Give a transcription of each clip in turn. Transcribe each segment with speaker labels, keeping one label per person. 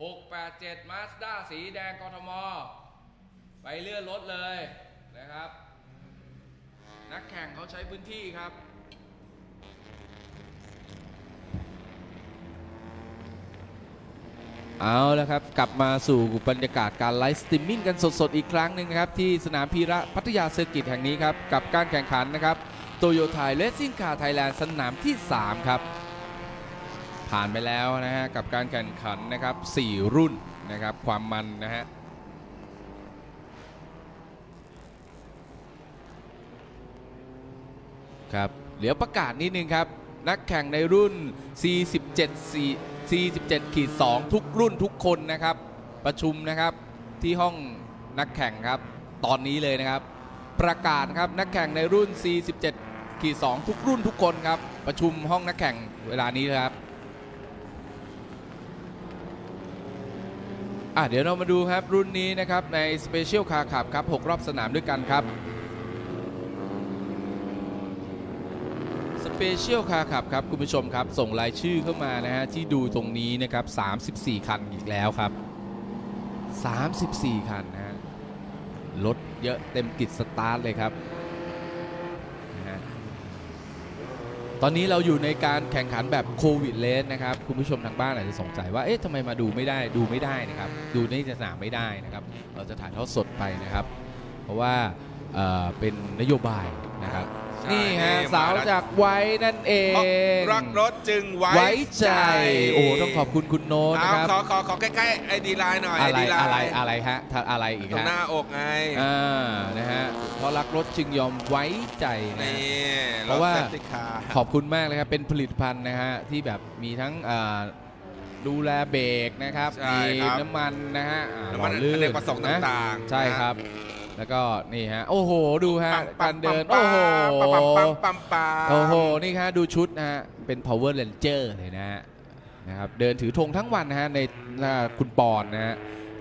Speaker 1: 687 Mazda สีแดงกทม ไปเลื่อนรถเลยนะครับ นักแข่งเขาใช้พื้นที่ครับเอาและครับ กลับมาสู่บรรยากาศการไลฟ์สตรีมมิ่งกันสดๆ อีกครั้งหนึ่งนะครับ ที่สนามพีระพัทยาเซอร์กิตแห่งนี้ครับ กับการแข่งขันนะครับโตโยต้าเลสซิ่งคาร์ไทยแลนด์สนามที่ 3 ครับ ผ่านไปแล้วนะฮะกับการแข่งขันนะครับ 4 รุ่นนะครับความมันนะฮะครับเดี๋ยวประกาศนิดนึงครับ นักแข่งในรุ่น 47 4 47ขีด2ทุกรุ่นทุกคนนะครับ ประชุมนะครับที่ห้องนักแข่งครับ ตอนนี้เลยนะครับ ประกาศครับนักแข่งในรุ่น 47ขีด2ทุกรุ่นทุกคนครับ ประชุมห้องนักแข่งเวลานี้ครับ อะเดี๋ยวเรามาดูครับรุ่นนี้นะครับใน Special Car Cup ครับ 6 รอบสนามด้วยกันครับสเปเชียลคาร์ขับครับ คุณผู้ชมครับ ส่งรายชื่อเข้ามานะฮะที่ดูตรงนี้นะครับ 34 คันอีกแล้วครับ 34 คันนะฮะรถเยอะเต็มกิจสตาร์ทเลยครับนะฮะ ตอนนี้เราอยู่ในการแข่งขันแบบโควิดเลสนะครับ คุณผู้ชมทางบ้านอาจจะสงสัยว่า เอ๊ะทำไมมาดูไม่ได้ ดูไม่ได้นะครับ ดูในสนามไม่ได้นะครับ เราจะถ่ายทอดสดไปนะครับ เพราะว่าเอ่อเป็นนโยบายนะครับ นี่ฮะ
Speaker 2: นี่
Speaker 1: สาว
Speaker 2: มาแล้ว
Speaker 1: จากไว้นั่นเอง
Speaker 2: เพราะรักรถจึงไว้
Speaker 1: ไว้ใจ โอ้ต้องขอบคุณคุณโน้ต
Speaker 2: เอา
Speaker 1: นะครับ
Speaker 2: ขอขอขอใกล้ๆไอดีไลน์หน่อย
Speaker 1: อะไร
Speaker 2: ID
Speaker 1: อะไร
Speaker 2: line
Speaker 1: อะไรฮะถ้าอะไรอีก
Speaker 2: ตรง
Speaker 1: ฮะ
Speaker 2: หน้าอกไง
Speaker 1: อ่านะฮะเพราะรักรถจึงยอมไว้ใจนะ
Speaker 2: นี่
Speaker 1: เพราะว่า
Speaker 2: ถเซฟตี้คาร์
Speaker 1: ขอบคุณมากเลยครับ เป็นผลิตภัณฑ์นะฮะ ที่แบบมีทั้งอ่าดูแลเบรกนะครับ
Speaker 2: ใช่
Speaker 1: มี
Speaker 2: ครับ
Speaker 1: น้ำมันนะฮะอ่า
Speaker 2: น้ำมัน
Speaker 1: หล่อลื่
Speaker 2: อเนกประสงค์
Speaker 1: นะ
Speaker 2: ต่างๆ
Speaker 1: ใช่
Speaker 2: นะ
Speaker 1: ครับ แล้วก็นี่ฮะ โอ้โห ดูฮะ
Speaker 2: ปั๊ม
Speaker 1: การเดิน
Speaker 2: ปั๊
Speaker 1: โอ้
Speaker 2: ม
Speaker 1: โห
Speaker 2: ปั๊มปั๊มปั๊มปั๊ม
Speaker 1: โอ้โห นี่ฮะ ดูชุดนะฮะ เป็น power ranger เลยนะฮะ นะครับ เดินถือธงทั้งวันนะฮะ ในหน้าคุณปอนนะฮะ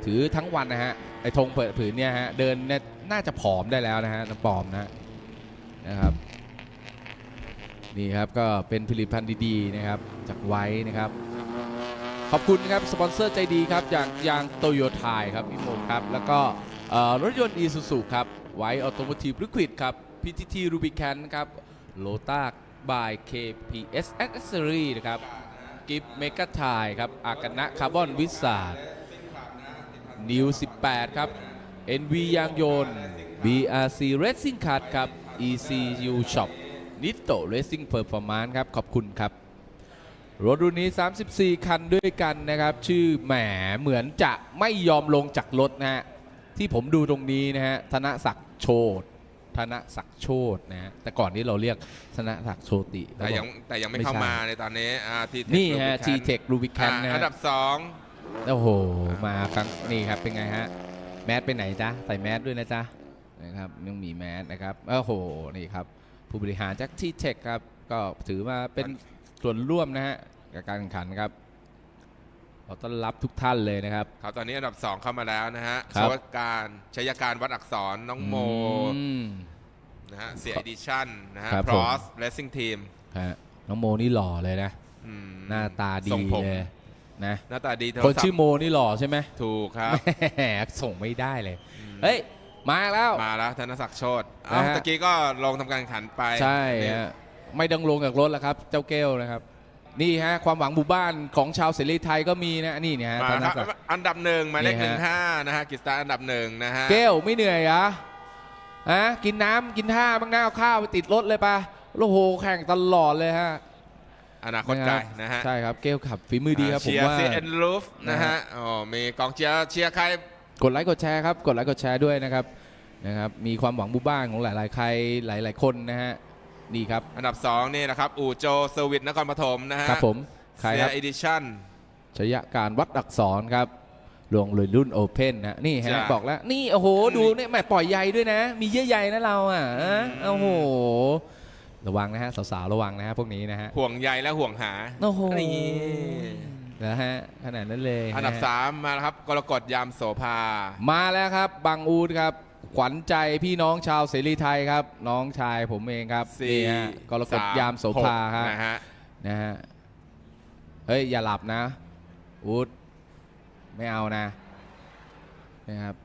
Speaker 1: ถือทั้งวันนะฮะ ไอ้ธงเปิดผืนเนี่ยฮะ เดินเนี่ยน่าจะผอมได้แล้วนะฮะ น้ำปอมนะฮะนะครับ นี่ครับ ก็เป็นผลิตภัณฑ์ดีๆนะครับ จากไว้นะครับขอบคุณนะครับสปอนเซอร์ใจดีครับอย่างยางโตโยต้าครับพี่โมครับแล้วก็เอ่อ รถยนต์อีซูซูครับไวออโตโมทีฟลิควิดครับ PTT Rubicon ครับโลต้า by KPS Accessory นะครับกิฟเมกาไทยครับอากนะคาร์บอนวิสาดนิว 18 ครับ NV ยางยนต์ BRC Racing Card ครับ ECU Shop Nitto Racing Performance ครับ ขอบคุณครับ รถรุ่นนี้ 34 คันด้วยกันนะครับ ชื่อแหมเหมือนจะไม่ยอมลงจากรถนะฮะ ที่ผมดูตรงนี้นะฮะธนศักดิ์โชตธนศักดิ์โชตนะฮะแต่ก่อนนี้เราเรียกธนศักดิ์โชติ
Speaker 2: แต่ยังแต่ยังไม่
Speaker 1: ไม่
Speaker 2: เข้า
Speaker 1: ใช่
Speaker 2: มาในตอนนี้อ่าที่
Speaker 1: นี่ฮะ G-Tech Rubicon นะ
Speaker 2: อัน
Speaker 1: ฮะ
Speaker 2: ดับสอง
Speaker 1: โอ้โห มาครั้งนี่ครับเป็นไงฮะ แมสไปไหนจ๊ะ ใส่แมสด้วยนะจ๊ะนะครับยังมีแมสนะครับ โอ้โห นี่ครับ ผู้บริหารจากที่เทคครับ ก็ถือมาเป็นส่วนร่วมนะฮะกับการแข่งขันครับ ขอต้อนรับทุกท่านเลยนะครับ
Speaker 2: เขาตอนนี้อันดับสองเข้ามาแล้วนะฮะ
Speaker 1: ครั
Speaker 2: ช
Speaker 1: บ
Speaker 2: วการชัยการวัดอักษรน้องโม
Speaker 1: อืม
Speaker 2: นะฮะเสียดิชั่นนะฮะ
Speaker 1: ครับ
Speaker 2: พ
Speaker 1: ผม
Speaker 2: รอสเลสซิ่งทีม
Speaker 1: ฮะน้องโมนี่หล่อเลยนะ หน้าตาดี
Speaker 2: ทรงผม
Speaker 1: เลยนะ
Speaker 2: หน้าตาดี
Speaker 1: คนชื่อโมนี่หล่อใช่ไหม
Speaker 2: ถูกครับ
Speaker 1: แหมส่งไม่ได้เลย เฮ้ย มาแล้ว
Speaker 2: มาแล้วธนศักดิ์โชต
Speaker 1: นะ
Speaker 2: เอ้า
Speaker 1: ฮะ
Speaker 2: ตะกี้ก็ลงทำการแข่งขันไป
Speaker 1: ใช่
Speaker 2: นี่
Speaker 1: ฮะไม่ดังลงจากรถแล้วครับ เจ้าเกลนะครับ นี่ฮะความหวังหมู่บ้านของชาวเสรีไทยก็มีนะนี่เนี่ยฮะ
Speaker 2: มา
Speaker 1: ธน
Speaker 2: ครับ
Speaker 1: ศักดิ์
Speaker 2: อันดับหนึ่งหมายเลข
Speaker 1: นี่
Speaker 2: หนึ่ง
Speaker 1: ฮะ
Speaker 2: ห้านะฮะกิสตาร์อันดับหนึ่งนะฮะ
Speaker 1: เกลไม่เหนื่อยเหรอฮะกินน้ำกินท่าบ้างหน้าเอาข้าวไปติดรถเลยปะโอ้โหแข่งตลอดเลยฮะ
Speaker 2: อนาคตไกลนะฮะ
Speaker 1: ใช่ครับเกลขับฝีมือดีครับผม
Speaker 2: เชียร์
Speaker 1: ว่า
Speaker 2: ซีเอ็นลูฟนะ
Speaker 1: นะ
Speaker 2: ฮะ
Speaker 1: ฮะ
Speaker 2: อ๋อมีกองเชียร์เชียร์ใคร
Speaker 1: กดไลค์กดแชร์ครับกดไลค์กดแชร์ด้วยนะครับนะครับ มีความหวังหมู่บ้านของหลาย ๆ ใครหลาย ๆ คนนะฮะ นี่ครับ
Speaker 2: อันดับสองนี่นะครับ อู่โจเซอร์วิสนครปฐมนะฮะ
Speaker 1: ครับผม ใคร
Speaker 2: เซี
Speaker 1: ค
Speaker 2: ย
Speaker 1: รับ
Speaker 2: เอดิชั่น
Speaker 1: ชยการวัดอักษรครับลงเลยรุ่นโอเพนนะ นี่ฮะ
Speaker 2: จ้ะ
Speaker 1: บอกแล้ว นี่ โอ้โห ดูเนี่ยแหม่ปล่อยใยด้วยนะ มีเยื่อใยนะเราอะอะโอ้โห ระวังนะฮะ สาวๆ ระวังนะฮะ พวกนี้นะฮะ
Speaker 2: ห่วงใยและห่วงหา
Speaker 1: โอ้โห
Speaker 2: นี่
Speaker 1: นะฮะ ขนาดนั้นเลย
Speaker 2: อันดับะ
Speaker 1: ฮะ
Speaker 2: สามมาแล้วครับ กรกฎยามโสภา
Speaker 1: มาแล้วครับบางอูดครับ ขวัญใจพี่น้องชาวเสรีไทยครับ น้องชายผมเองครับ
Speaker 2: สี่
Speaker 1: นี่ฮะกรกฎยามโสภา
Speaker 2: หก
Speaker 1: ฮะ
Speaker 2: นะฮะ
Speaker 1: นะฮะเฮ้ย อย่าหลับนะอูดไม่เอานะนะครับ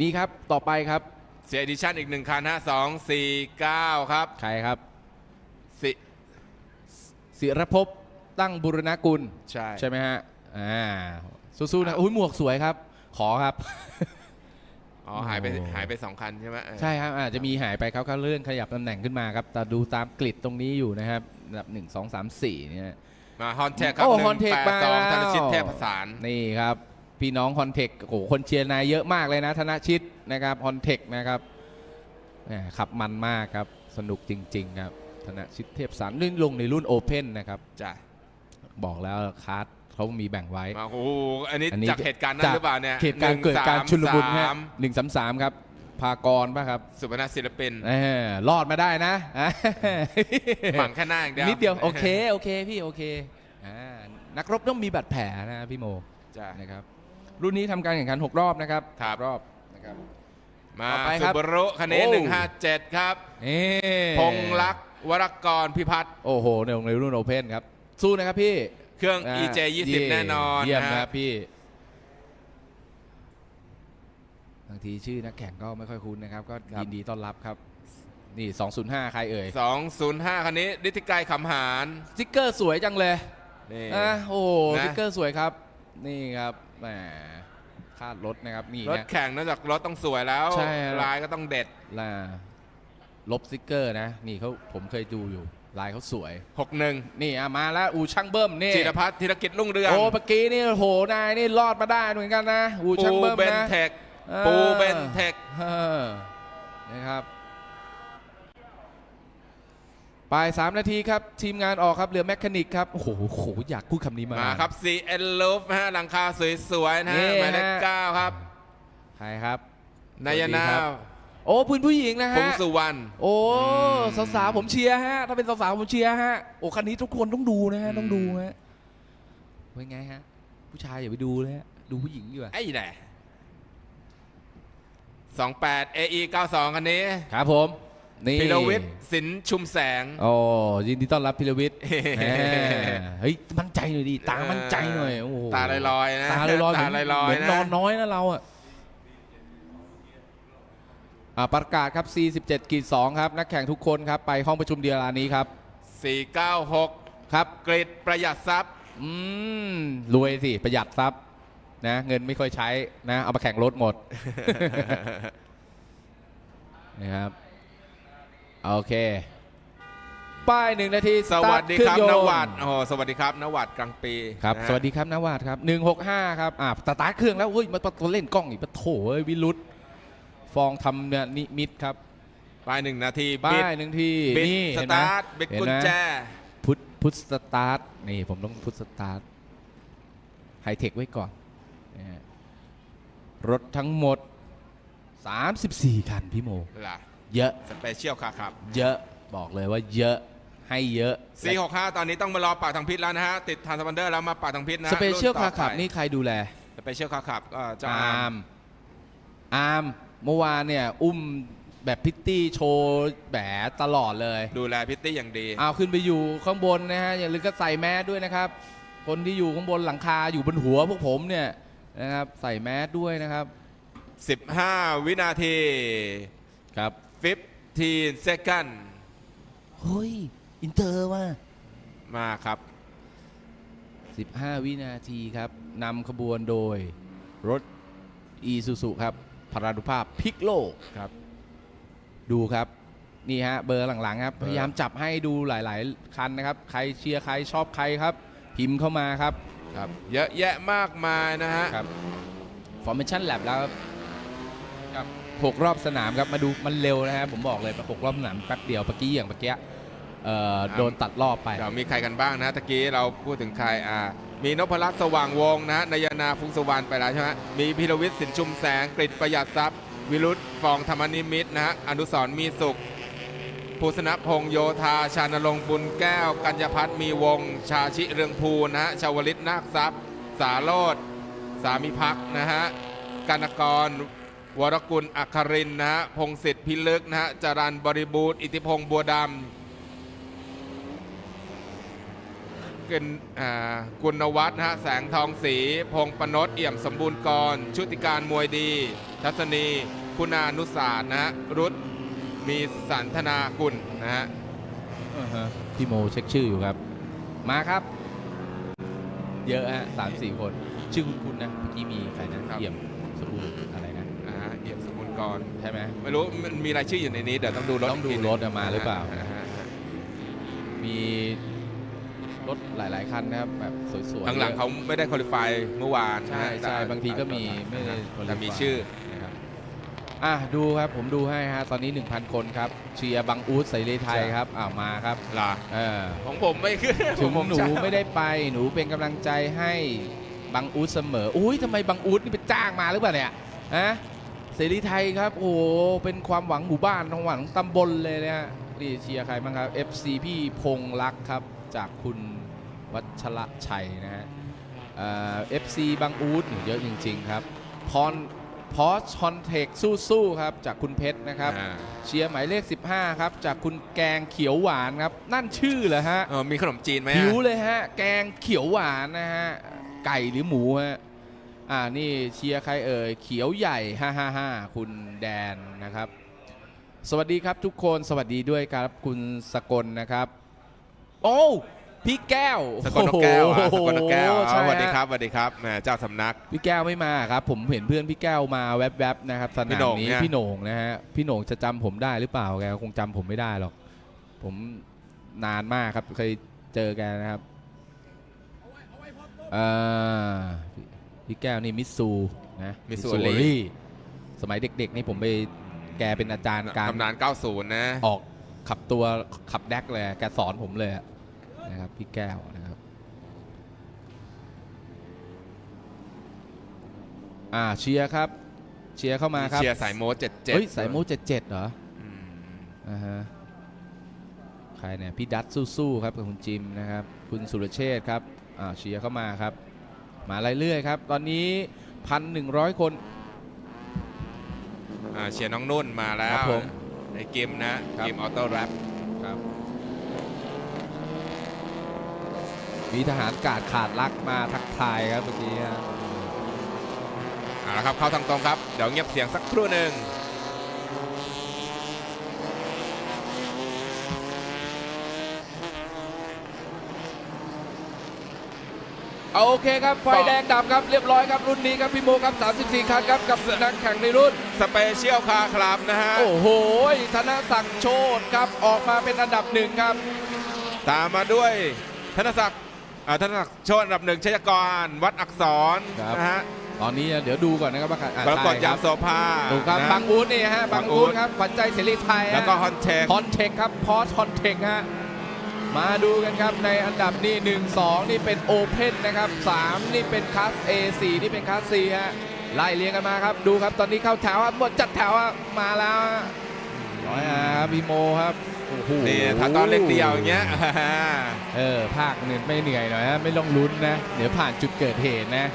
Speaker 1: นี่ครับต่อไปครับ
Speaker 2: เสียดิชั่นอีกหนึ่งคันฮะสองสี่เก้าครับ
Speaker 1: ใครครับ
Speaker 2: สิ
Speaker 1: ศิรภพตั้งบุรณกุล
Speaker 2: ใช่
Speaker 1: ใช่ไหมฮะอ่าสู้ๆนะอุ้ยหมวกสวยครับ ขอครับ
Speaker 2: อ๋อหายไป
Speaker 1: โอ้
Speaker 2: หายไปสองคันใช่ไหมเออ
Speaker 1: ใช่ครับอาจจะมีหายไปเขาเขาเลื่อนขยับตำแหน่งขึ้นมาครับแต่ดูตามกริดตรงนี้อยู่นะครับระดับ1 2 3 4เนี่ย
Speaker 2: มาฮอนเทคครับ
Speaker 1: โอ้
Speaker 2: หนึ่ง
Speaker 1: Hontech
Speaker 2: แปดสอง
Speaker 1: มา
Speaker 2: ธ
Speaker 1: แล้ว
Speaker 2: นชิตเทพประสาน
Speaker 1: นี่ครับ พี่น้องฮอนเทคโอ้โหคนเชียร์นายเยอะมากเลยนะ ธนชิตนะครับฮอนเทคนะครับแหมขับมันมากครับ สนุกจริง ๆ ครับ ธนชิตเทพสารลื่นลงในรุ่นโอเพนนะครับ
Speaker 2: จ้ะ
Speaker 1: บอกแล้วคาร์ด เขามีแบ่งไว้
Speaker 2: มาโอ้โหอันนี้
Speaker 1: อันนี้
Speaker 2: จากเหตุการณ์นั้นหรือเปล่าเนี่ย
Speaker 1: เหตุการณ์เกิดการชุลมุนฮะ
Speaker 2: 133
Speaker 1: หนึ่งสามสามครับ พากรป่ะครับ
Speaker 2: สุพรรณศิลปิน
Speaker 1: เออรอดมาได้นะ
Speaker 2: หมั่นแค่หน้าอย่างเดียว
Speaker 1: นิดเดียวโอเคโอเคพี่โอเคอ่านักรบต้องมีบาดแผลนะพี่โม
Speaker 2: จ้ะ
Speaker 1: นะครับ รุ่นนี้ทำการแข่งขัน 6 รอบนะครับ
Speaker 2: ครับ
Speaker 1: รอบนะครับ
Speaker 2: มา
Speaker 1: ต่อไปค
Speaker 2: สุ
Speaker 1: รับ
Speaker 2: บรุคันนี้
Speaker 1: โอ้
Speaker 2: หนึ่งห้าเจ็ดครับ
Speaker 1: เอ๊ะ
Speaker 2: พงลักษณ์วรกรพิพัฒน์
Speaker 1: โอ้โหในในรุ่นโอเพนครับ สู้นะครับพี่
Speaker 2: เครื่องา EJ 20แน่นอน
Speaker 1: เยี่ยม
Speaker 2: นะ
Speaker 1: ค
Speaker 2: ฮะ
Speaker 1: รับพี่ บางทีชื่อนักแข่งก็ไม่ค่อยคุ้นนะครับ ก็ยินดีต้อนรับครับ นี่ 205 ใครเอ่ย
Speaker 2: 205 คันนี้ฤทธิไกรขำหาร
Speaker 1: สติ๊กเกอร์สวยจังเลย
Speaker 2: นี่
Speaker 1: อะโอ้โห
Speaker 2: นะ
Speaker 1: สติ๊กเกอร์สวยครับ นี่ครับแหมคาดรถนะครับนี่
Speaker 2: รถ
Speaker 1: นะ
Speaker 2: แข่งนอกจากรถต้องสวยแล้ว
Speaker 1: ใช่ฮะ
Speaker 2: ลายก็ต้องเด็ด
Speaker 1: ล่าลบสติ๊กเกอร์นะ นี่เขาผมเคยดูอยู่ ลายเขาสวย
Speaker 2: 61
Speaker 1: นี่อะมาแล้วอูช่างเบิ้มนี่
Speaker 2: จิรพัฒน์ธีรกิจรุ่งเรือง
Speaker 1: โอ้เมื่อกี้นี่โหนายนี่รอดมาได้เหมือนกันนะอู
Speaker 2: ปู
Speaker 1: ช่างเบิ้ม
Speaker 2: เบน
Speaker 1: นะ
Speaker 2: เทค
Speaker 1: ออ
Speaker 2: ปูเบนเทค
Speaker 1: เออนะครับปลายสามนาทีครับ ทีมงานออกครับเรือแมคคานิกครับ โอ้โหโหอยากพูดคำนี้มา
Speaker 2: มา
Speaker 1: มา
Speaker 2: ครับ CN Love นะฮะหลังคาสวยๆนะ
Speaker 1: นี่
Speaker 2: ฮะหมายเลข
Speaker 1: ฮะ
Speaker 2: เก้าครับ
Speaker 1: ใครครับ
Speaker 2: นายนา
Speaker 1: สวัสดีครับ โอ้พื้นผู้หญิงนะ
Speaker 2: พง
Speaker 1: ฮะ
Speaker 2: สุวรรณ
Speaker 1: โอ้
Speaker 2: อืม
Speaker 1: สาวๆผมเชียร์ฮะ ถ้าเป็นสาวๆผมเชียร์ฮะโอ้คันนี้ทุกคนต้องดูนะฮะ
Speaker 2: อืม
Speaker 1: ต้องดูฮะเป็นไงฮะ ผู้ชายอย่าไปดูเลยฮะดูผู้หญิงดีกว่า
Speaker 2: ไอ้แหละ28 AE 92คันนี้
Speaker 1: ครับผมนี่
Speaker 2: พิรวิทย์สินชุมแสง
Speaker 1: โอ้ยินดีต้อนรับพิรวิทย์แหมเฮ้ยมั่นใจหน่อยดิตามั่นใจหน่อยโอ้โห
Speaker 2: ตาลอยๆนะ
Speaker 1: ตาลอยๆ
Speaker 2: ตา
Speaker 1: เหมือน
Speaker 2: ลอย
Speaker 1: เหมือน
Speaker 2: ๆนะ
Speaker 1: นอนน้อยนะเราอะอ่า ประกาศครับ 47กีด2ครับ นักแข่งทุกคนครับ ไปห้องประชุมเดียรานี้ครับ
Speaker 2: 496
Speaker 1: ครับ
Speaker 2: กริดประหยัดทรัพย์
Speaker 1: อืม รวยสิ ประหยัดทรัพย์นะ เงินไม่ค่อยใช้นะ เอามาแข่งรถหมดนะครับ โอเค ป้ายหนึ่งนาที
Speaker 2: สวัสดีครับ
Speaker 1: ตา
Speaker 2: น
Speaker 1: เองยนต์
Speaker 2: วัดโอ้โหสวัสดีครับนวัดกลางปี
Speaker 1: ครับ
Speaker 2: นะฮะ
Speaker 1: สวัสดีครับนวัดครับ 165 ครับ อ่าสตาร์ทเครื่องแล้วเฮ้ยมาตัวเล่นกล้องอีกปะโถเอ้ยวิรุธ ฟองทำเนี่ยนิมิตครับ
Speaker 2: ไปหนึ่งนาที
Speaker 1: ป้า
Speaker 2: บิด
Speaker 1: ยหนึ่งที่
Speaker 2: บิด
Speaker 1: นี่
Speaker 2: ส
Speaker 1: เห็นไหม
Speaker 2: ตาร์ทบิด
Speaker 1: เห็น
Speaker 2: กุญ
Speaker 1: ไหม
Speaker 2: แจ
Speaker 1: พุทพุทสตาร์ทนี่ผมต้องพุทสตาร์ทไฮเทคไว้ก่อนนะฮะรถทั้งหมด 34 คันพี่โม
Speaker 2: ล่ะ
Speaker 1: เยอะ
Speaker 2: สเปเชียลค่ะครับ
Speaker 1: เยอะบอกเลยว่าเยอะให้เยอะ
Speaker 2: 465 ตอนนี้ต้องมารอปากทางพิษแล้วนะฮะ ติดทานสปันเดอร์แล้วมาปากทางพิษนะ
Speaker 1: สเปเชียล
Speaker 2: รุ่
Speaker 1: คา
Speaker 2: ต่อ
Speaker 1: ขับ
Speaker 2: ไป
Speaker 1: นี่ใครดูแล
Speaker 2: สเปเชียลคาขับก็เจ้าอา
Speaker 1: อา
Speaker 2: ร์
Speaker 1: ร์
Speaker 2: ม
Speaker 1: มอาร์ม เมื่อวานเนี่ย อุ้มแบบพิตตี้โชว์แหมตลอดเลย
Speaker 2: ดูแลพิตตี้อย่างดี
Speaker 1: เอาขึ้นไปอยู่ข้างบนนะฮะอย่าลืมก็ใส่แมสด้วยนะครับ คนที่อยู่ข้างบนหลังคาอยู่บนหัวพวกผมเนี่ยนะครับใส่แมสด้วยนะครับ
Speaker 2: 15 วินาที
Speaker 1: ครับ
Speaker 2: 15 second
Speaker 1: เฮ้ย อินเตอร์ว่ะ
Speaker 2: มาครับ
Speaker 1: 15 วินาทีครับนำขบวนโดยรถอีซูซุครับ พรานุภาพพิกโลก
Speaker 2: ครับ
Speaker 1: ดูครับ นี่ฮะ เบอร์หลังๆครับ
Speaker 2: เบอร์
Speaker 1: พยายามจับให้ดูหลาย ๆ คันนะครับ ใครเชียร์ใครชอบใครครับ พิมพ์เข้ามาครับ
Speaker 2: ครับ เยอะแยะมากมายนะฮะ
Speaker 1: ครับ Formation Lab แล้วครับครับหกรอบสนามครับ มาดูมันเร็วนะฮะผมบอกเลยหกรอบสนามแป๊บเดียวเมื่อกี้อย่างเมื่อกี้เอ่อ
Speaker 2: ครับ
Speaker 1: โดนตัดรอบไป
Speaker 2: เดี๋ยวมีใครกันบ้างนะตะกี้เราพูดถึงใครอ่า มีนพรัตน์สว่างวงนะฮะนายนาฟุงสวรรณไปแล้วใช่ไหมมีพิรวิทย์สินชุมแสงกริประหยัดทรัพย์ วิรุธฟองธรรมนิมิตนะฮะอนุสรมีสุขภูสนพงโยธา ชานรงค์บุญแก้ว กัญญพัฒน์มีวง ชาชิเรืองภูนะฮะชาวลิตนาคทรัพย์ สาโรธสามิพักนะฮะกนกร วรกุลอัครินนะฮะพงศิษฐ์พิลึกนะฮะจรันบริบูรณ์อิทธิพงษ์บัวดำ กินอ่ากุณวัฒน์นะฮะแสงทองศรีพงษ์ปนดเอี่ยมสมบูรณ์กร ชุติการมวยดี ทัศนี คุณานุสาสนะฮะรุตมีสันธนากุลนะฮะ
Speaker 1: อ่าฮะพี่โมเช็คชื่ออยู่ครับ มาครับ เยอะฮะสามสี่คน ชื่อคุณคุณนะเมื่อกี้มีใครนะครับเยี่ยมสมบูรณ์อะไรนะ
Speaker 2: อ่าฮะเอี่ยมสมบูรณ์กร
Speaker 1: ใช่ไหม
Speaker 2: ไม่รู้มันมีรายชื่ออยู่ในนี้เดี๋ยวต้องดูรถ
Speaker 1: ต้องดู
Speaker 2: กทีหนึ่
Speaker 1: รถอะมาหรือเปล่า
Speaker 2: ฮะ
Speaker 1: มี รถหลาย ๆ คันนะครับแบบสวยๆ
Speaker 2: ทางหลังเขาไม่ได้คุริฟายเมื่อวาน
Speaker 1: ใช่
Speaker 2: นะ
Speaker 1: ใช่
Speaker 2: แต่
Speaker 1: บางทีก็มีไม่ได้
Speaker 2: แต่มีชื่อ
Speaker 1: นะครับอะดูครับผมดูให้ฮะตอนนี้ 1,000 คนครับเชียร์บังอูดใส่เลไทยครับอ้าวมาครับ
Speaker 2: เหรอ
Speaker 1: เออ
Speaker 2: ของผมไม่ขึ้น
Speaker 1: ถึง
Speaker 2: ผม
Speaker 1: หนู
Speaker 2: จะ
Speaker 1: ไม่ได้ไปหนูเป็นกำลังใจให้บังอูดเสมออุ้ยทำไมบังอูดนี่ไปจ้างมาหรือเปล่าเนี่ยฮะเสรีไทยครับโอ้โหเป็นความหวังหมู่บ้านความหวังตำบลเลยนะฮะ นี่เชียร์ใครบ้างครับ FC พี่พงษ์รักครับ จากคุณวัชระชัยนะฮะเอ่อ FC บังอูดเยอะจริง ๆ ครับ พรพอชอนเทคสู้ๆครับ จากคุณเพชรนะครับ
Speaker 2: อ่า
Speaker 1: เชียร์หมายเลข 15 ครับ จากคุณแกงเขียวหวานครับ นั่นชื่อเหรอฮะ
Speaker 2: เออมีขนมจีนไหม
Speaker 1: หิ
Speaker 2: ฮะ
Speaker 1: วเลยฮะ แกงเขียวหวานนะฮะ ไก่หรือหมูฮะอ่านี่เชียร์ใครเอ่ยเขียวใหญ่555คุณแดนนะครับ สวัสดีครับทุกคนสวัสดีด้วยครับคุณสกลนะครับ โอ้พี่แก้ว
Speaker 2: สกลนกแก้วอะสกลนกแก้ว
Speaker 1: โอ้โห
Speaker 2: อะ
Speaker 1: ใช่
Speaker 2: สวัสดี
Speaker 1: ฮะ
Speaker 2: ครับสวัสดีครับแหมเจ้าสำนัก
Speaker 1: พี่แก้วไม่มาครับ ผมเห็นเพื่อนพี่แก้วมาแวบๆนะครับส
Speaker 2: พี่
Speaker 1: นาม
Speaker 2: โหน่ง
Speaker 1: นี้
Speaker 2: เนี่ย
Speaker 1: พี่โหน่งนะฮะพี่โหน่งจะจำผมได้หรือเปล่าแกคงจำผมไม่ได้หรอก ผมนานมากครับเคยเจอแกนะครับเอ่อพี่พี่แก้วนี่มิสซูนะ
Speaker 2: มิสซู
Speaker 1: Missouri
Speaker 2: รี
Speaker 1: สมัยเด็กๆนี่ผมไป แกเป็นอาจารย์การ
Speaker 2: ตำนาน 90 นะ
Speaker 1: ออกขับตัวขับแดกเลย แกสอนผมเลยอะนะครับพี่แก้วนะครับอ่าเชียร์ครับ เชียร์เข้ามาครับ
Speaker 2: เชียร์สายโมด77
Speaker 1: เฮ้ยสายมูเจ็ดเจ็ดเหรอ
Speaker 2: อืม
Speaker 1: อ่าฮะใครเนี่ยพี่ดัตสู้ๆครับกับคุณจิมนะครับ คุณสุรเชษฐ์ครับอ่าเชียร์เข้ามาครับ มาเรื่อยๆครับ ตอนนี้พันหนึ่งร้อยคน
Speaker 2: อ่าเชียร์น้องนุ่นมาแล้
Speaker 1: ครั
Speaker 2: ว
Speaker 1: บผม
Speaker 2: ในเกมนะ ครับ เกมออโต้แรป
Speaker 1: ครับมีทหารกาดขาดลักมาทักทายครับเมื่อกี้ฮะ
Speaker 2: เอาละครับเข้าทางตรงครับ เดี๋ยวเงียบเสียงสักครู่หนึ่ง
Speaker 1: เอาโอเคครับไฟแดงดับครับเรียบร้อยครับรุ่นนี้ครับพี่โมครับ 34 คันครับกับนักแข่งในรุ่น
Speaker 2: สเปเชียลคาร์คลับนะฮะ
Speaker 1: โอ้โหธนศักดิ์โชตครับออกมาเป็นอันดับหนึ่งครับ
Speaker 2: ตามมาด้วยธนศักดิ์อ่าธนศักดิ์โชติอันดับหนึ่งชัยกร วัดอักษร
Speaker 1: ครับ
Speaker 2: นะฮะ
Speaker 1: ตอนนี้เดี๋ยวดูก่อนนะครับว่าอะ
Speaker 2: กรกฎ
Speaker 1: ใช่
Speaker 2: ยา
Speaker 1: ค
Speaker 2: ม
Speaker 1: บ
Speaker 2: โสภา
Speaker 1: ถูกครับ
Speaker 2: นะ
Speaker 1: บางอูดนี่ฮะบาง
Speaker 2: บางอู๊
Speaker 1: อู
Speaker 2: ด
Speaker 1: ดครับขวัญใจเสรีไทยฮะ
Speaker 2: แล้วก็ฮอนเทค
Speaker 1: ฮอนเทคครับพอสฮอนเทคฮะ มาดูกันครับในอันดับนี่1 2 นี่เป็นโอเพนนะครับ 3 นี่เป็นคลาส A 4 นี่เป็นคลาส C ฮะไล่เรียงกันมาครับดูครับตอนนี้เข้าแถวครับหมดจัดแถวครับมาแล้วฮะร้อยอาครับพี่โมครับโอ้โห
Speaker 2: นี่ถ้าตอนเล็กเดียวอย่างเงี้ย
Speaker 1: เออภาคเหนื่อยไม่เหนื่อยหน่อยฮะไม่ต้องลุ้นนะ เดี๋ยวผ่านจุดเกิดเหตุนะ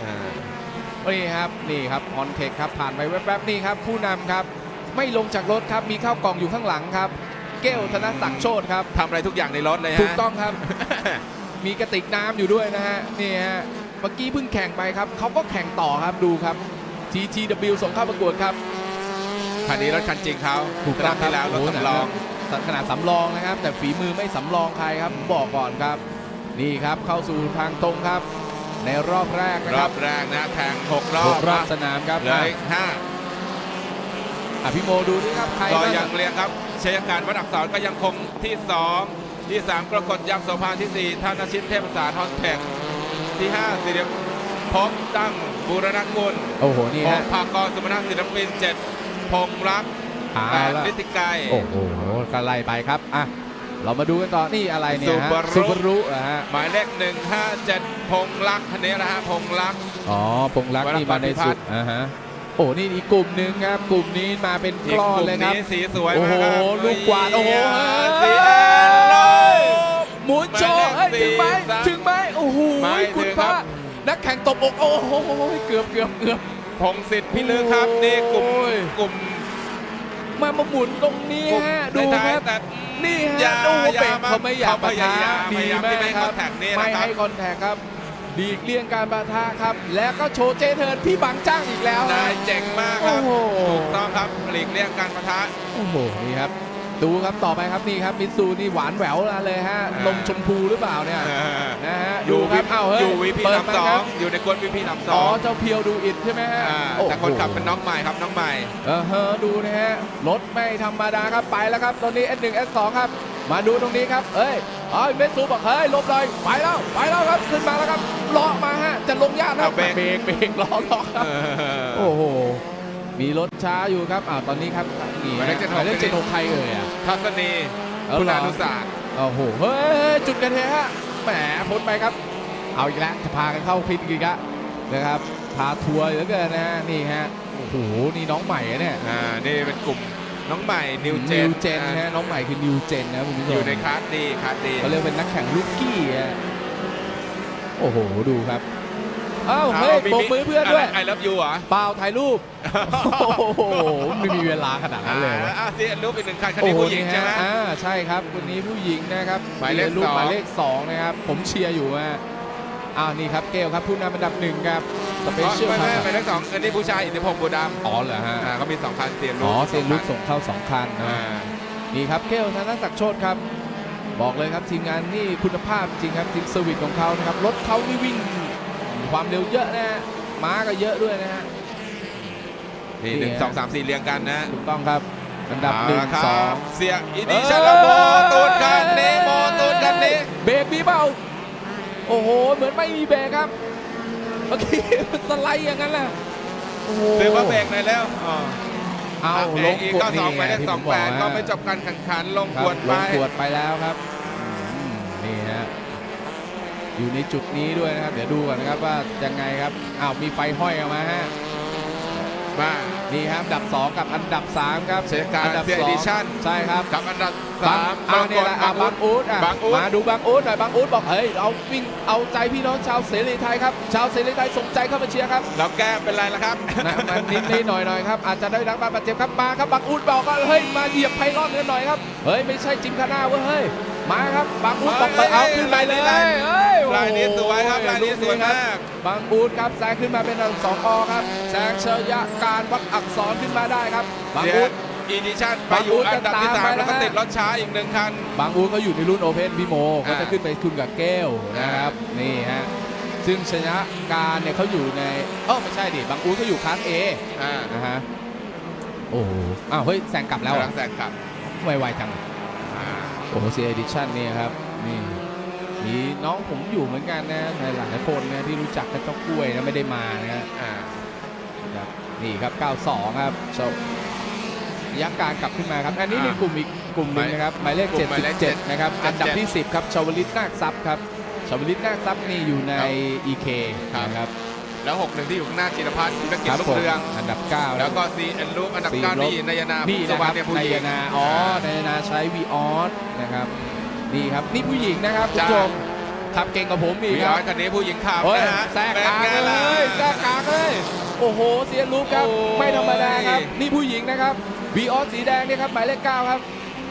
Speaker 1: นี่ครับนี่ครับฮอนเทคครับผ่านไปแวบๆนี่ครับผู้นำครับ ไม่ลงจากรถครับมีข้าวกล่องอยู่ข้างหลังครับ เกลธนศักดิ์โชตครับ
Speaker 2: ทำอะไรทุกอย่างในรถเลยฮะ
Speaker 1: ถูกต้องครับ มีกระติกน้ำอยู่ด้วยนะฮะนี่ฮะเมื่อกี้เพิ่งแข่งไปครับเขาก็แข่งต่อครับดูครับ GTW ส่งเข้าประกวดครับ
Speaker 2: คันนี้รถคันจริงเขา
Speaker 1: ถูกต้องค
Speaker 2: ที่
Speaker 1: รับ
Speaker 2: แล้วรถ
Speaker 1: โโห
Speaker 2: สำรอง
Speaker 1: ขนาดสำรองนะครับ แต่ฝีมือไม่สำรองใครครับผมบอกก่อนครับ นี่ครับเข้าสู่ทางตรงครับ ในรอบแรกนะ
Speaker 2: ร
Speaker 1: ค
Speaker 2: อ
Speaker 1: รับบ
Speaker 2: แรกนะแข่งหกรอ
Speaker 1: ห
Speaker 2: บ
Speaker 1: กรอบสนามครับ
Speaker 2: เหลยห้า
Speaker 1: อะพี่โมดูนี่ครับใคร
Speaker 2: ก็
Speaker 1: บ้าง
Speaker 2: ยังเรียงครับ ชัยการวัดอักษรก็ยังคงที่ 2 ที่ 3 กรกฎยามโสภาที่ 4 ธนชิตเทพศาสตร์ฮอนเทคที่5สิริพบตั้งบูรณกุล
Speaker 1: โอ้โห นี่
Speaker 2: พ
Speaker 1: ฮะ
Speaker 2: งภากรสมณศิลปิน7พงรัก
Speaker 1: เอา
Speaker 2: แปด
Speaker 1: ละ
Speaker 2: นิติไกร
Speaker 1: โอ้โหก็ไล่ไปครับอะเรามาดูกันต่อ นี่อะไรเนี่ยฮะ
Speaker 2: Subaru
Speaker 1: ซูบารุอะฮะ
Speaker 2: หมายเลข157พงรักคันนี้นะฮะพงรัก
Speaker 1: อ๋อพงรัก
Speaker 2: วร
Speaker 1: นี่มาใน
Speaker 2: พันธ์พิพั
Speaker 1: สุ
Speaker 2: ฒ
Speaker 1: ด
Speaker 2: น์
Speaker 1: อ่าฮะโอ้นี่อีกกลุ่มหนึ่งครับ กลุ่มนี้มาเป็น
Speaker 2: อี
Speaker 1: ก
Speaker 2: ก
Speaker 1: ล้อกน
Speaker 2: ลุ่ม
Speaker 1: เลยครับ
Speaker 2: นี้สีสวย
Speaker 1: โอ้
Speaker 2: มาก
Speaker 1: โห
Speaker 2: ครับ
Speaker 1: ลูกกวาดโอ้โห
Speaker 2: สีแอนเลย
Speaker 1: หมุนโชว์
Speaker 2: หมายเลข
Speaker 1: เอ้ยถึงไหม
Speaker 2: สี่สาม
Speaker 1: ถึงไหมโอ้โห
Speaker 2: ไม่
Speaker 1: คุณ
Speaker 2: ถึง
Speaker 1: พระ
Speaker 2: ครับ
Speaker 1: นักแข่งตบอกโอ้โหเกือบเกือบเกือบ
Speaker 2: พงศิษฐ์พิลึกครับนี่กลุ่ม
Speaker 1: โอ้ย
Speaker 2: กลุ่ม
Speaker 1: มามาหมุนตรงนี้ฮะดู
Speaker 2: ใน
Speaker 1: ค
Speaker 2: ท้าย
Speaker 1: รับ
Speaker 2: แต่
Speaker 1: นี่ฮะ
Speaker 2: อย่า
Speaker 1: โอ้โห
Speaker 2: อย่า
Speaker 1: เบรก
Speaker 2: มา
Speaker 1: เขาไม่อยากปะทะ
Speaker 2: เขาพ
Speaker 1: ดี
Speaker 2: ยายาม
Speaker 1: มาก
Speaker 2: ไม่ให้
Speaker 1: ครับ
Speaker 2: contact นี่นะครับ
Speaker 1: ไม่ให้คอนแทคครับ ดีกเลี่ยงการปะทะครับ แล้วก็โชว์เจเทิร์นที่บังจ้างอีกแล้ว
Speaker 2: นายเจ๋งมากครับ
Speaker 1: โอ้โห
Speaker 2: ถูกต้องครับหลีกเลี่ยงการปะทะ
Speaker 1: โอ้โห นี่ครับ ดูครับต่อไปครับนี่ครับมิตซูนี่หวานแหววเลยฮะ
Speaker 2: อ่าน
Speaker 1: มชมพูหรือเปล่าเนี่ยนะฮะ
Speaker 2: อยู่
Speaker 1: ดูครับเอ้าเฮ้ย
Speaker 2: อยู่วีพี
Speaker 1: เปิด
Speaker 2: นำ
Speaker 1: มา
Speaker 2: สอ
Speaker 1: ครั
Speaker 2: ง
Speaker 1: บ
Speaker 2: อยู่ในกวนวีพีนำส
Speaker 1: อ๋
Speaker 2: อ
Speaker 1: องเจ้าเพียวดูอิดใช่ไหมฮะ
Speaker 2: อ่า
Speaker 1: โอ้โห
Speaker 2: แต่คนขับเป็นน้องใหม่ครับน้องใหม่
Speaker 1: เออเฮอดูนะฮะรถไม่ธรรมดาครับไปแล้วครับตอนนี้ S1 S2 ครับมาดูตรงนี้ครับเอ้ยเอ้ยเมสซูบอกเฮ้ยหลบเลยไปแล้วไปแล้วครับขึ้นมาแล้วครับเลาะมาฮะจะลงยากนะ
Speaker 2: เอาเบรก
Speaker 1: เบรกเบรกล้อล้อครับโอ้โห มีรถช้าอยู่ครับอ่าตอนนี้ครับนี่
Speaker 2: หมายเลขเจ็ดหก
Speaker 1: หมายเลขเจ็ดหกใครเอ่ยอะ
Speaker 2: ทัศนี
Speaker 1: เอา
Speaker 2: คุณ
Speaker 1: เหรอ
Speaker 2: อนุสาสตร์
Speaker 1: โอ้โหเฮ้ยจุดกันเทฮะแหมพ้นไปครับ เอาอีกแล้วจะพากันเข้าคลิปอีกแล้วนะครับพาทัวร์เหลือเกินนะฮะนี่ฮะโอ้โหนี่น้องใหม่อะเนี่ย
Speaker 2: อ่านี่เป็นกลุ่มน้องใหม่นิวเจ
Speaker 1: นิ
Speaker 2: น
Speaker 1: วเจนฮะน้องใหม่คือนิวเจนนะคุณผู้ชม
Speaker 2: อยู่ในคลาสดีคลาสดี
Speaker 1: เขาเรียกเป็นนักแข่งลูกกี้ฮะโอ้โห ดูครับเอ้าเฮ้ยโบกมือเพื่อนด้วย
Speaker 2: ไอเลิฟยูเหรอ
Speaker 1: เปล่าถ่ายรูปโอ้โหไม่มีเวลาขนาดนั้นเลย
Speaker 2: อ่าอ่าซีรูปอีกหนึ่งคันคัน
Speaker 1: โอ้
Speaker 2: นี้
Speaker 1: โห
Speaker 2: ผู้หญิง
Speaker 1: นี่
Speaker 2: ใช่ไหม
Speaker 1: ฮะอ่าใช่ครับคนนี้ผู้หญิงนะครับ
Speaker 2: หมายเลข
Speaker 1: รูป
Speaker 2: สอง
Speaker 1: หมายเลขสองนะครับผมเชียร์อยู่ฮะอ้าวนี่ครับเกลครับผู้นำอันดับหนึ่งครับสเป
Speaker 2: อ๋อ
Speaker 1: เชียล
Speaker 2: ไม่
Speaker 1: ค
Speaker 2: ไม่
Speaker 1: รับ
Speaker 2: หมายเลขสองอันนี้ผู้ชายอิทธิพงศ์บัวดำ
Speaker 1: อ๋อเหรอฮะ
Speaker 2: อ่าก็มีสองคันเซียน
Speaker 1: อ๋
Speaker 2: ลู
Speaker 1: อกเซนลุกส่งเข้าสองคันนะ
Speaker 2: อ่า
Speaker 1: นี่ครับเกลธนศักดิ์โชตครับ บอกเลยครับทีมงานนี่คุณภาพจริงครับทีมเซอร์วิสของเขานะครับรถเขานี่วิ่ง ความเร็วเยอะนะฮะม้าก็เยอะด้วยนะฮะ
Speaker 2: นี่
Speaker 1: นี่
Speaker 2: หนึ่ง
Speaker 1: ฮะ
Speaker 2: สองสามสี่เรียงกันนะ
Speaker 1: ถูกต้องครับอันดับหนึ่ง
Speaker 2: เาละครับ
Speaker 1: สอง
Speaker 2: เสียอีดิชันและโมตูนคันนี้โมตูนคันนี้
Speaker 1: เบรกมีเปล่าโอ้โห เหมือนไม่มีเบรกครับเมื่อกี้มันสไลด์อย่างนั้นแหละโอ้โห
Speaker 2: ซื้อมาเบรกหน่อยแล้วอ๋อ
Speaker 1: เอาลง
Speaker 2: อีก
Speaker 1: กด
Speaker 2: ก็ส
Speaker 1: นี่
Speaker 2: องหมายเลข
Speaker 1: ที่
Speaker 2: ส
Speaker 1: ผ
Speaker 2: อง
Speaker 1: มบ
Speaker 2: แป
Speaker 1: อก
Speaker 2: ด
Speaker 1: ฮะ
Speaker 2: ก็ไม่จบการแข่งขันลง
Speaker 1: ครับ
Speaker 2: ขวด
Speaker 1: ล
Speaker 2: ไป
Speaker 1: งขวดไปแล้วครับอืมนี่ฮะ อยู่ในจุดนี้ด้วยนะครับ เดี๋ยวดูก่อนนะครับว่ายังไงครับอ้าวมีไฟห้อยออกมาฮะ
Speaker 2: มา
Speaker 1: นี่ครับอันดับ 2 กับอันดับ 3 ครับ
Speaker 2: เช็คการ
Speaker 1: อันดับ
Speaker 2: เซีย
Speaker 1: สอง
Speaker 2: Edition
Speaker 1: ใช่ครับ
Speaker 2: กับอันดับ
Speaker 1: บั
Speaker 2: สางม
Speaker 1: เอาเนี่ยแหละอะ
Speaker 2: บา
Speaker 1: บางงอูดอะ
Speaker 2: บางอู๊ด
Speaker 1: มาดูบางอูดหน่อยบางอูดบอกเฮ้ยเอาวิ่งเอาใจพี่น้องชาวเสรีไทยครับชาวเสรีไทยสนใจเข้ามาเชียร์ครับ
Speaker 2: เราแก้มเป็นไรล่ะครับ
Speaker 1: นะมันนิดนิดหน่อยหน่อยครับอาจจะได้รับบาดเจ็บครับมาครับบางอูดบอกว่าเฮ้ยมาเหยียบไพลอนกันหน่อยครับเฮ้ยไม่ใช่จิมคาน่าเว้ยเฮ้ย มาครับบางอูดบอกไปเอาขึ้นไปเลยเฮ้ยโอ้โห
Speaker 2: ลายนี้สวยครับลายนี้สวยมาก
Speaker 1: บางอูดครับแซงขึ้นมาเป็นอันดับสองอครับแซงเชยะการวัดอักษรขึ้นมาได้ครับบาง
Speaker 2: เสีย
Speaker 1: อูด
Speaker 2: อีดิชั่นไปอยู่อันดับที่
Speaker 1: บางอู๊ดก็ตาม
Speaker 2: สาม
Speaker 1: ไป
Speaker 2: แล้วก็
Speaker 1: นะฮะ
Speaker 2: ติดรถช้าอีกหนึ่งคัน
Speaker 1: บางอูดเขาอยู่ในรุ่นโอเพนพี่โมเขาจะ
Speaker 2: อ่า
Speaker 1: ขึ้นไปคุณกับแก้วนะครับนี่ฮะซึ่งชนะการเนี่ยเขาอยู่ในเออไม่ใช่ดิบางอูดเขาอยู่คลาสเอ
Speaker 2: อ่า
Speaker 1: นะฮะโอ้โหอ้าวเฮ้ยแซงกลับแล้ว
Speaker 2: กำ
Speaker 1: เหร
Speaker 2: ลั
Speaker 1: อง
Speaker 2: แซงกลับ
Speaker 1: ไวๆจัง
Speaker 2: อ่า
Speaker 1: โอ้โหเซียดิชั่นนี่ครับนี่มีน้องผมอยู่เหมือนกันนะหลายๆคนนะที่รู้จักกับเจ้ากล้วยนะไม่ได้มานะฮะ
Speaker 2: อ่า
Speaker 1: ครับนี่ครับ 92 ครับโชว์ยักษ์การกลับขึ้นมาครับ อันนี้
Speaker 2: อ่า
Speaker 1: มีกลุ่มอีกกลุ่มหนึงนะครับหมายเลข
Speaker 2: กลุ่มหมายเลข
Speaker 1: 77นะครับ
Speaker 2: 77
Speaker 1: อันดับที่ 10 ครับชาวลิตนาคทรัพย์ครับชาวลิตนาคทรัพย์นี่อยู่ใน
Speaker 2: ครับ
Speaker 1: EK
Speaker 2: ครับ
Speaker 1: นะครับ
Speaker 2: แล้วหกหนึ่งที่อยู่ข้างหน้าจิรพัฒน์ธุรกิจ
Speaker 1: ครับ
Speaker 2: ลูก
Speaker 1: ผม
Speaker 2: เรือง
Speaker 1: อันดับ 9
Speaker 2: แล้วก็ซีเอ็นลูกอันดับ
Speaker 1: สี่
Speaker 2: เก้า
Speaker 1: ลบ
Speaker 2: นี่นายนา
Speaker 1: นี่
Speaker 2: ส
Speaker 1: นะค
Speaker 2: วั
Speaker 1: รั
Speaker 2: ส
Speaker 1: บ
Speaker 2: ดิ์เนี่ยผู้
Speaker 1: นา
Speaker 2: หญิ
Speaker 1: ย
Speaker 2: ง
Speaker 1: นาอ๋อนายนาใช้วีออสนะครับนี่ครับนี่ผู้หญิงนะครับคุณ
Speaker 2: จ้า
Speaker 1: ผู้ชมขับเก่งกว่าผมอีก
Speaker 2: วี
Speaker 1: ค
Speaker 2: อ
Speaker 1: รั
Speaker 2: อบสคันนี้ผู้หญิงขับ
Speaker 1: โอ้ย
Speaker 2: นะฮะ
Speaker 1: แทรกกลาง
Speaker 2: เป็นไง
Speaker 1: เล
Speaker 2: ล่ะ
Speaker 1: ยแทรกกลางเลยโอ้โหเสียรูปครับ
Speaker 2: โอ้ย
Speaker 1: ไม่ธรรมดาครับนี่ผู้หญิงนะครับวีออสสีแดงเนี่ยครับหมายเลขเก้าครับ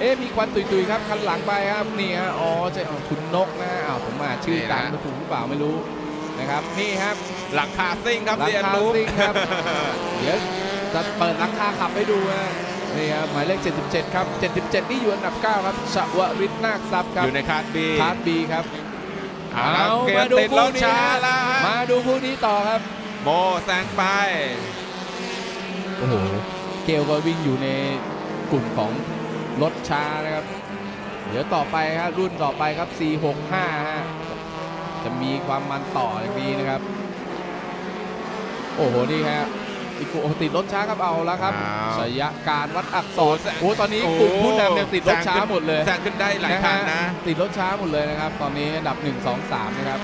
Speaker 1: เอ๊ะมีควันตุยๆครับคันหลังไปครับนี่ฮะอ๋อใช่อ๋อคุณนกนะอ้าวผมอ่านชื่อตามถูกหรือเปล่าไม่รู้ นะครับนี่ครับ
Speaker 2: หลังคาซิ่งครับ
Speaker 1: หลัง
Speaker 2: ซีเอ็น
Speaker 1: คา
Speaker 2: ลูก
Speaker 1: ซิ่งครับ เดี๋ยวจะเปิดราคาขับให้ดูนะนี่ครับหมายเลข 77 ครับ 77 นี่อยู่อันดับ 9 ครับชวริตนาคทรัพย์ครับ
Speaker 2: อยู่ในคาร์ดบี
Speaker 1: คาร์ดบีครับ
Speaker 2: เอาละ
Speaker 1: เอา
Speaker 2: เก
Speaker 1: มามดู
Speaker 2: ติดร
Speaker 1: คู่
Speaker 2: ถ
Speaker 1: นี้
Speaker 2: ช้า
Speaker 1: ฮะ
Speaker 2: แล้วฮะ
Speaker 1: มาดูคู่นี้ต่อครับ
Speaker 2: โมแซงไป
Speaker 1: โอ้โหเกลก็วิ่งอยู่ในกลุ่มของรถช้านะครับ เดี๋ยวต่อไปครับรุ่นต่อไปครับ 465ฮะ จะมีความมันต่ออย่างนี้นะครับ โอ้โหนี่ฮะอีกโอ้ติดรถช้าครับเอาแล้วครับ
Speaker 2: อ้าว
Speaker 1: สยะการวัดอักษ
Speaker 2: โอ้
Speaker 1: ร
Speaker 2: แซง
Speaker 1: โอ้ตอนนี้
Speaker 2: โอ้
Speaker 1: กลุ่มผู้นำเนี่ยติดรถช้าหมดเลย
Speaker 2: แซงขึ้นได้หลายคันนะ
Speaker 1: ติดรถช้าหมดเลยนะครับ ตอนนี้อันดับ 1 2 3 นะครับ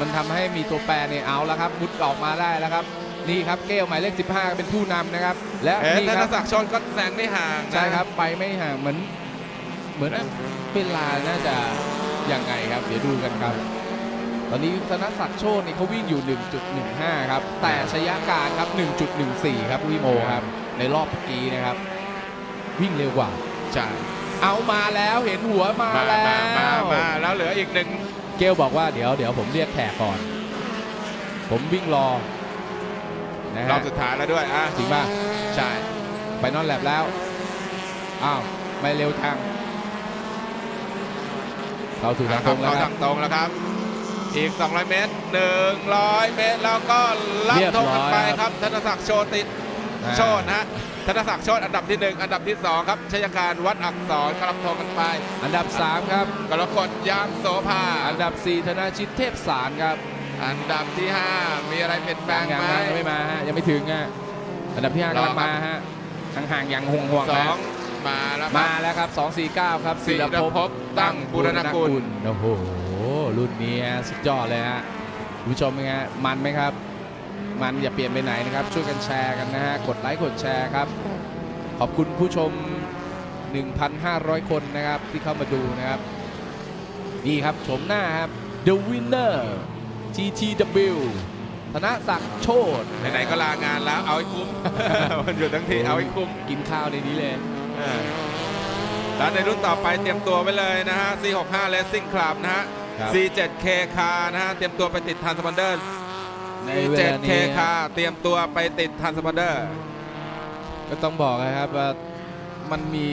Speaker 1: มันทำให้มีตัวแปรเนี่ยเอาแล้วครับมุดออกมาได้แล้วครับนี่ครับเกลหมายเลข 15 เป็นผู้นำนะครับ และ
Speaker 2: เอ๊ะ
Speaker 1: นี่
Speaker 2: ธ
Speaker 1: คนรับ
Speaker 2: ศักดิ์ชนก็แซงไม่ห่างนะ
Speaker 1: ใช่ครับไปไม่ห่างเหมือนเหมือนเวลาน่าจะยังไงครับ เดี๋ยวดูกันครับ ตอนนี้ธนศักดิ์โชคนี่เขาวิ่งอยู่ 1.15 ครับ แต่ชยการครับ 1.14 ครับวิโมครับ ในรอบเมื่อกี้นะครับ วิ่งเร็วกว่า
Speaker 2: ใช่
Speaker 1: เอามาแล้วเห็นหัวมา
Speaker 2: มา
Speaker 1: แล้
Speaker 2: มามา
Speaker 1: ว
Speaker 2: มาแล้วเหลืออีกหนึ่ง
Speaker 1: เกลบอกว่าเดี๋ยวเดี๋ยวผมเรียกแขกก่อน ผมวิ่งรอนะ
Speaker 2: รอ
Speaker 1: ฮะ
Speaker 2: บสุดท้ายแล้วด้วยอะ
Speaker 1: จริงป่ะ
Speaker 2: ใช่
Speaker 1: ไปนอนแลบแล้ว อ้าว ไม่เร็วทางเข้าสู่ทางตรงแล้ว
Speaker 2: เข้า
Speaker 1: ครั
Speaker 2: ทา
Speaker 1: บ
Speaker 2: งตรงแล้วครับ อีก 200 เมตร 100 เมตร แล้วก็รับ
Speaker 1: เรียบ
Speaker 2: ธงกันไป
Speaker 1: ร้อย
Speaker 2: ค
Speaker 1: ครั
Speaker 2: รับบธนศักดิ์โชติด
Speaker 1: อ่า
Speaker 2: โชตนะฮะธนศักดิ์โชตอันดับที่ 1 อันดับที่ 2 ครับชัยการวัดอักษรก็รับธงกันไป
Speaker 1: อันดับ 3 ครับ
Speaker 2: กรกฎยามโสภา
Speaker 1: อันดับ 4 ธนาชิตเทพสารครับ
Speaker 2: อันดับที่ 5 มีอะไรเปลี่ยนแปลง
Speaker 1: ยัง
Speaker 2: ไหม
Speaker 1: ยังไม่มาฮะยังไม่ถึงฮะอันดับที่5กำลัง
Speaker 2: รอครับ
Speaker 1: มาฮะห่างๆอย่างห่วงห่วง
Speaker 2: ส
Speaker 1: ๆ
Speaker 2: อ
Speaker 1: นะ
Speaker 2: งมาแล้วค
Speaker 1: มา
Speaker 2: รับ
Speaker 1: แล้วครับ249 ครับ
Speaker 2: ศิรภพตั้งบูรณกุล
Speaker 1: โอ้โห รุ่นนี้ฮะสุดยอดเลยฮะคุณผู้ชมเป็นไงฮะมันไหมครับ มันอย่าเปลี่ยนไปไหนนะครับ ช่วยกันแชร์กันนะฮะ กดไลค์กดแชร์ครับ ขอบคุณผู้ชม 1,500 คนนะครับ ที่เข้ามาดูนะครับ นี่ครับชมหน้าครับ The Winner TTW ธนศักดิ์โชต
Speaker 2: ไหนๆก็ลางานแล้วเอาให้คุ้ม มันอยู่ทั้งทีเอาให้คุ้ม
Speaker 1: กินข้าวในนี้เลย
Speaker 2: อ่าแล้วในรุ่นต่อไปเตรียมตัวไว้เลยนะฮะ C65 Racing Club นะฮะ
Speaker 1: ครับ
Speaker 2: C7K Car นะฮะเตรียมตัวไปติดทันสปันเดอร์
Speaker 1: ในเวลา
Speaker 2: C7K
Speaker 1: นี้
Speaker 2: Car เตรียมตัวไปติดทันสปันเดอร์
Speaker 1: ก็ต้องบอกนะครับว่ามันมี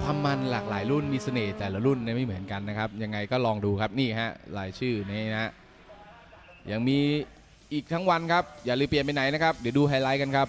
Speaker 1: ความมันหลากหลายรุ่นมีเสน่ห์แต่ละรุ่นเนี่ยไม่เหมือนกันนะครับ ยังไงก็ลองดูครับนี่ฮะรายชื่อนี้นะฮะยังมีอีกทั้งวันครับ อย่าลืมเปลี่ยนไปไหนนะครับ เดี๋ยวดูไฮไลท์กันครับ